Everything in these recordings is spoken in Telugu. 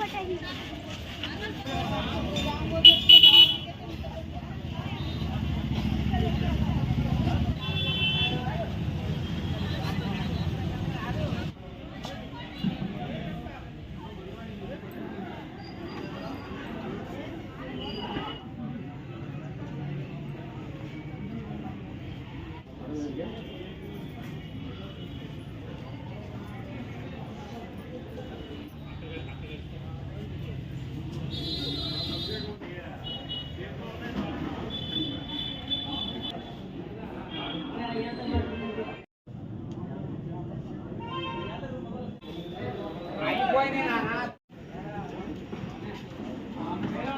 我在你。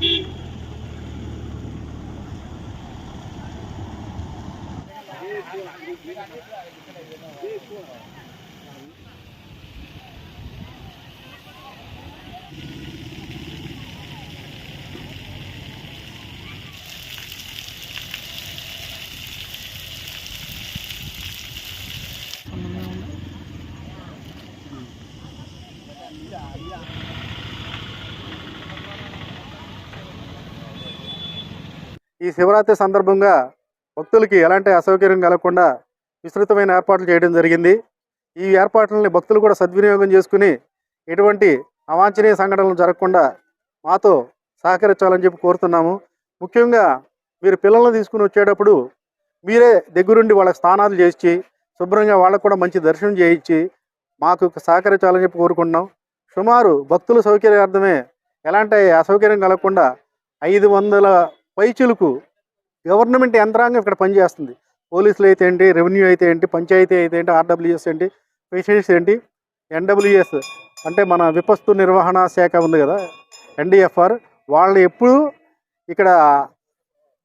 కాదు అది ఈ శివరాత్రి సందర్భంగా భక్తులకి ఎలాంటి అసౌకర్యం కలగకుండా విస్తృతమైన ఏర్పాట్లు చేయడం జరిగింది. ఈ ఏర్పాట్లని భక్తులు కూడా సద్వినియోగం చేసుకుని ఎటువంటి అవాంఛనీయ సంఘటనలు జరగకుండా మాతో సహకరించాలని చెప్పి కోరుతున్నాము. ముఖ్యంగా మీరు పిల్లల్ని తీసుకుని వచ్చేటప్పుడు మీరే దగ్గరుండి వాళ్ళకి స్నానాలు చేసి శుభ్రంగా వాళ్ళకు కూడా మంచి దర్శనం చేయించి మాకు సహకరించాలని చెప్పి కోరుకుంటున్నాం. సుమారు భక్తుల సౌకర్యార్థమే ఎలాంటి అసౌకర్యం కలగకుండా ఐదు వందల పైచులకు గవర్నమెంట్ యంత్రాంగం ఇక్కడ పనిచేస్తుంది. పోలీసులు అయితే ఏంటి రెవెన్యూ అయితే ఏంటి పంచాయతీ అయితే ఏంటి ఆర్డబ్ల్యూఎస్ ఏంటి పేషెంట్స్ ఏంటి ఎన్డబ్ల్యూఎస్ అంటే మన విపత్తు నిర్వహణ శాఖ ఉంది కదా ఎన్డిఎఫ్ఆర్ వాళ్ళు ఎప్పుడూ ఇక్కడ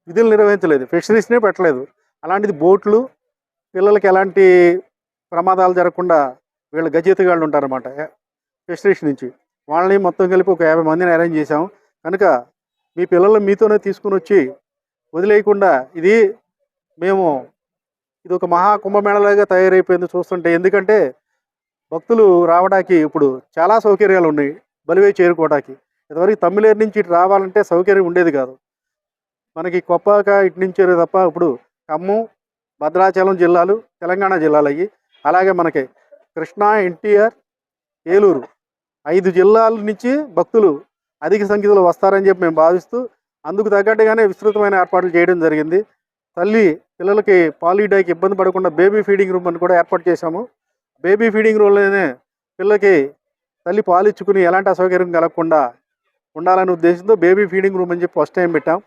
విధులు నిర్వహించలేదు ఫిషరీస్నే పెట్టలేదు. అలాంటిది బోట్లు పిల్లలకి ఎలాంటి ప్రమాదాలు జరగకుండా వీళ్ళు గజెతగాళ్ళు ఉంటారన్నమాట ఫిషరీస్ నుంచి. వాళ్ళని మొత్తం కలిపి ఒక యాభై మందిని అరేంజ్ చేసాం కనుక మీ పిల్లల్ని మీతోనే తీసుకుని వచ్చి వదిలేయకుండా ఇది మేము ఇది ఒక మహా కుంభమేళలాగా తయారైపోయింది చూస్తుంటే. ఎందుకంటే భక్తులు రావడానికి ఇప్పుడు చాలా సౌకర్యాలు ఉన్నాయి బలివే చేరుకోవడానికి. ఇదివరకు తమిళేరు నుంచి ఇటు రావాలంటే సౌకర్యం ఉండేది కాదు. మనకి కొప్పక ఇటు నుంచి తప్ప ఇప్పుడు ఖమ్మం భద్రాచలం జిల్లాలు తెలంగాణ జిల్లాలు అయ్యి అలాగే మనకి కృష్ణా ఎన్టీఆర్ ఏలూరు ఐదు జిల్లాల నుంచి భక్తులు అధిక సంఖ్యలో వస్తారని చెప్పి మేము భావిస్తూ అందుకు తగ్గట్టుగానే విస్తృతమైన ఏర్పాట్లు చేయడం జరిగింది. తల్లి పిల్లలకి పాలిడాకి ఇబ్బంది పడకుండా బేబీ ఫీడింగ్ రూమ్ అని కూడా ఏర్పాటు చేశాము. బేబీ ఫీడింగ్ రూమ్లోనే పిల్లలకి తల్లి పాలు ఇచ్చుకుని ఎలాంటి అసౌకర్యం కలగకుండా ఉండాలనే ఉద్దేశంతో బేబీ ఫీడింగ్ రూమ్ అని చెప్పి ఫస్ట్ టైం పెట్టాం.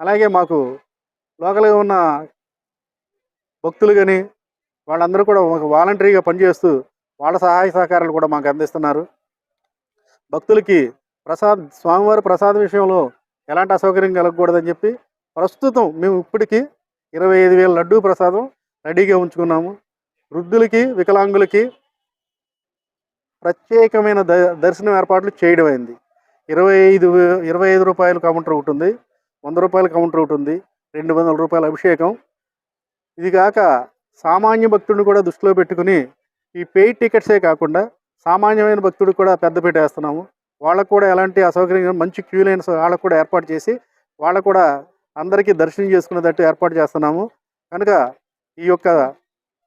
అలాగే మాకు లోకల్గా ఉన్న భక్తులు కానీ వాళ్ళందరూ కూడా మాకు వాలంటరీగా పనిచేస్తూ వాళ్ళ సహాయ సహకారాలు కూడా మాకు అందిస్తున్నారు. భక్తులకి ప్రసాద్ స్వామివారి ప్రసాదం విషయంలో ఎలాంటి అసౌకర్యం కలగకూడదని చెప్పి ప్రస్తుతం మేము ఇప్పటికీ ఇరవై ఐదు వేల లడ్డూ ప్రసాదం రెడీగా ఉంచుకున్నాము. వృద్ధులకి వికలాంగులకి ప్రత్యేకమైన ద దర్శనం ఏర్పాట్లు చేయడం అయింది. ఇరవై ఐదు ఇరవై ఐదు రూపాయల కౌంటర్ ఒకటి ఉంది. వంద రూపాయల కౌంటర్ ఒకటి ఉంది. రెండు వందల రూపాయల అభిషేకం. ఇది కాక సామాన్య భక్తుడిని కూడా దృష్టిలో పెట్టుకుని ఈ పెయిడ్ టికెట్సే కాకుండా సామాన్యమైన భక్తుడికి కూడా పెద్దపీట వేస్తున్నాము. వాళ్ళకు కూడా ఎలాంటి అసౌకర్యం మంచి క్యూ లైన్స్ వాళ్ళకు కూడా ఏర్పాటు చేసి వాళ్ళకు కూడా అందరికీ దర్శనం చేసుకునేటట్టు ఏర్పాటు చేస్తున్నాము. కనుక ఈ యొక్క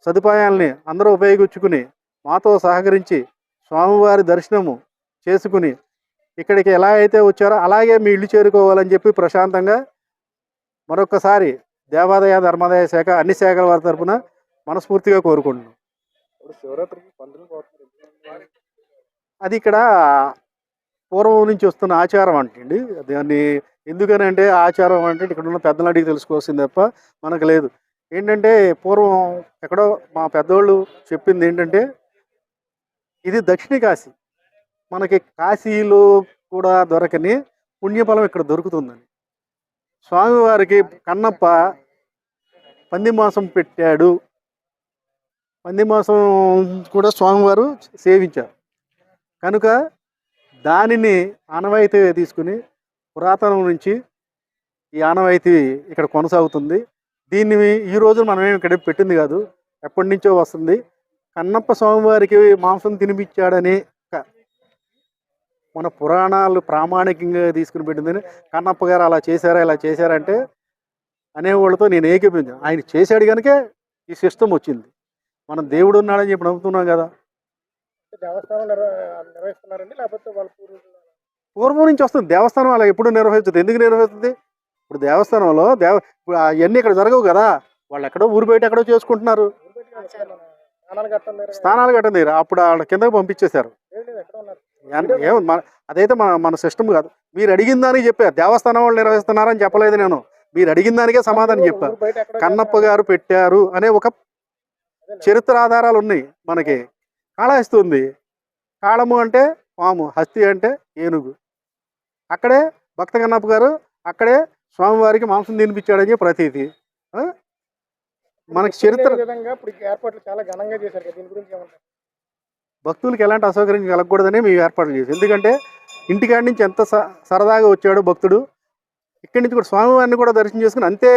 సదుపాయాల్ని అందరూ ఉపయోగించుకుని మాతో సహకరించి స్వామివారి దర్శనము చేసుకుని ఇక్కడికి ఎలా అయితే వచ్చారో అలాగే మీ ఇల్లు చేరుకోవాలని చెప్పి ప్రశాంతంగా మరొకసారి దేవాదాయ ధర్మాదాయ శాఖ అన్ని శాఖల వారి తరపున మనస్ఫూర్తిగా కోరుకుంటున్నాం. అది ఇక్కడ పూర్వం నుంచి వస్తున్న ఆచారం అంటండి. దాన్ని ఎందుకని అంటే ఆచారం అంటే ఇక్కడ ఉన్న పెద్దలు అడిగి తెలుసుకోవాల్సింది తప్ప మనకు లేదు. ఏంటంటే పూర్వం ఎక్కడో మా పెద్దోళ్ళు చెప్పింది ఏంటంటే ఇది దక్షిణ కాశీ. మనకి కాశీలో కూడా దొరకని పుణ్యఫలం ఇక్కడ దొరుకుతుందని. స్వామివారికి కన్నప్ప పంది మాసం పెట్టాడు. పంది మాసం కూడా స్వామివారు సేవించారు. కనుక దానిని ఆనవాయితీ తీసుకుని పురాతనం నుంచి ఈ ఆనవాయితీ ఇక్కడ కొనసాగుతుంది. దీన్ని ఈ రోజు మనం ఏమి ఇక్కడ పెట్టింది కాదు ఎప్పటి నుంచో వస్తుంది. కన్నప్ప స్వామివారికి మాంసం తినిపించాడని మన పురాణాలు ప్రామాణికంగా తీసుకుని పెట్టిందని కన్నప్ప గారు అలా చేశారా ఇలా చేశారంటే అనేవాళ్ళతో నేను ఏకీపించాను ఆయన చేశాడు కనుకే ఈ సిస్టమ్ వచ్చింది. మనం దేవుడు ఉన్నాడని చెప్పి నమ్ముతున్నాం కదా. దేవస్థానం నిర్వ నిర్వహిస్తున్నారండి? లేకపోతే వాళ్ళ పూర్వీకులు పూర్వం నుంచి వస్తుంది. దేవస్థానం అలా ఎప్పుడు నిర్వహిస్తుంది ఎందుకు నిర్వహిస్తుంది? ఇప్పుడు దేవస్థానంలో దేవ అవన్నీ ఇక్కడ జరగవు కదా. వాళ్ళు ఎక్కడో ఊరు బయట ఎక్కడో చేసుకుంటున్నారు. స్నానాలు కట్టడం అప్పుడు వాళ్ళ కిందకి పంపించేశారు. లేదు, లేదు, ఎక్కడ ఉన్నారు? ఏం- ఏం మన అదైతే మన మన సిస్టమ్ కాదు. మీరు అడిగిన దానికి చెప్పా దేవస్థానం వాళ్ళు నిర్వహిస్తున్నారని చెప్పలేదు నేను. మీరు అడిగిన దానికే సమాధానం చెప్పా ఊరు బయట ఎక్కడో కన్నప్ప గారు పెట్టారు అనే ఒక చరిత్ర ఆధారాలు ఉన్నాయి మనకి. కాళహస్తి ఉంది. కాళము అంటే పాము హస్తి అంటే ఏనుగు. అక్కడే భక్త కన్నప్ప గారు అక్కడే స్వామివారికి మాంసం తినిపించాడని ప్రతీతి? మనకి చరిత్ర ఈ విధంగా ఇప్పుడు ఈ ఏర్పాట్లు చాలా ఘనంగా చేశారు కదా దీని గురించి ఏమంటారు? భక్తులకి ఎలాంటి అసౌకర్యం కలగకూడదని మేము ఏర్పాట్లు చేసాం ఎందుకంటే ఇంటికాడి నుంచి ఎంత స- సరదాగా వచ్చాడు భక్తుడు ఇక్కడి నుంచి కూడా స్వామివారిని కూడా దర్శనం చేసుకుని అంతే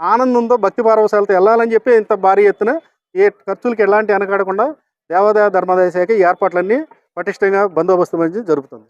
ఆనందంతో భక్తి పారవశాలతో వెళ్ళాలని చెప్పి ఇంత భారీ ఎత్తున ఏ ఖర్చులకి ఎలాంటి వెనకాడకుండా దేవాదాయ ధర్మాదాయ శాఖ ఈ ఏర్పాట్లన్నీ పటిష్టంగా బందోబస్తు మంచి జరుగుతుంది